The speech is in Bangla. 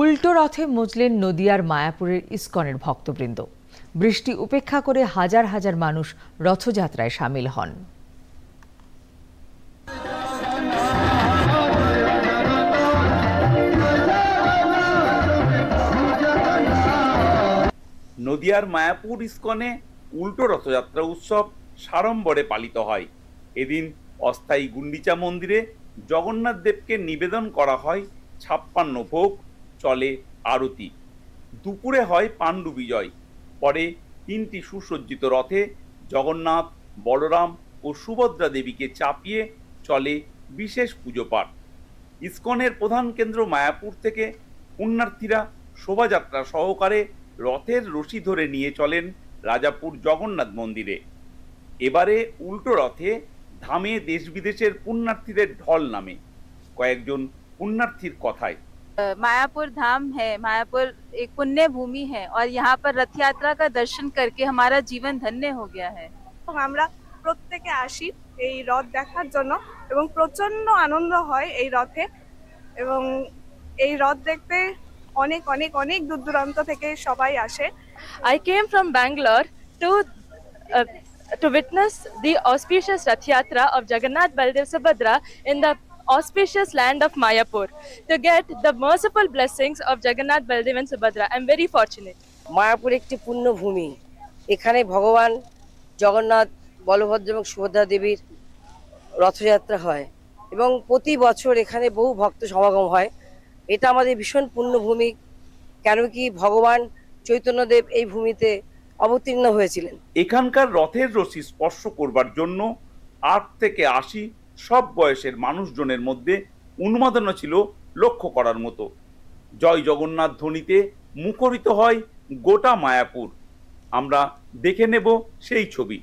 উল্টো রথে মজলেন নদিয়ার মায়াপুরের ইস্কনের ভক্তবৃন্দ। বৃষ্টি উপেক্ষা করে হাজার হাজার মানুষ রথযাত্রায় সামিল হন। নদিয়ার মায়াপুর ইস্কনে উল্টো রথযাত্রা উৎসব সাড়ম্বরে পালিত হয়। এদিন অস্থায়ী গুন্ডিচা মন্দিরে জগন্নাথ দেবকে নিবেদন করা হয় ছাপ্পান্ন ভোগ চলে আরতি। দুপুরে হয় পাণ্ডু বিজয়, পরে তিনটি সুসজ্জিত রথে জগন্নাথ, বলরাম ও সুভদ্রা দেবীকে চাপিয়ে চলে বিশেষ পুজো পাঠ ইসকনের প্রধান কেন্দ্র মায়াপুর থেকে পুণ্যার্থীরা শোভাযাত্রা সহকারে রথের রশি ধরে নিয়ে চলেন রাজাপুর জগন্নাথ মন্দিরে। এবারে উল্টো রথে ধামে দেশ বিদেশের পুণ্যার্থীদের ঢল নামে। কয়েকজন পুণ্যার্থীর কথায় मायापुर धाम है मायापुर एक पुण्य भूमि है और यहाँ पर रथ यात्रा का दर्शन करके हमारा जीवन धन्य हो गया है এবং আমরা প্রত্যেকে আসি এই রথ দেখার জন্য এবং প্রচন্ড আনন্দ হয় এই রথে এবং এই রথ দেখতে অনেক অনেক অনেক দূর দূরান্ত থেকে সবাই আসে I came from Bangalore to uh, to witness the auspicious Rath Yatra of Jagannath Baldev Subhadra in the auspicious land of Mayapur to get the merciful blessings of Jagannath Baldev and Subhadra. I'm very fortunate. Mayapur একটি পুণ্যভূমি। এখানে ভগবান জগন্নাথ বলভদ্র এবং সুভদ্রা দেবীর রথযাত্রা হয়। এবং প্রতি বছর এখানে বহু ভক্ত সমাগম হয়। এটা আমাদের ভীষণ পুণ্যভূমি। কেন কি ভগবান চৈতন্যদেব এই ভূমিতে অবতীর্ণ হয়েছিলেন। এখানকার রথের রশি স্পর্শ করবার জন্য আট থেকে আশি সব বয়সের মানুষজনের মধ্যে উন্মাদনা ছিল লক্ষ্য করার মতো। জয় জগন্নাথ ধ্বনিতে মুখরিত হয় গোটা মায়াপুর। আমরা দেখে নেব সেই ছবি।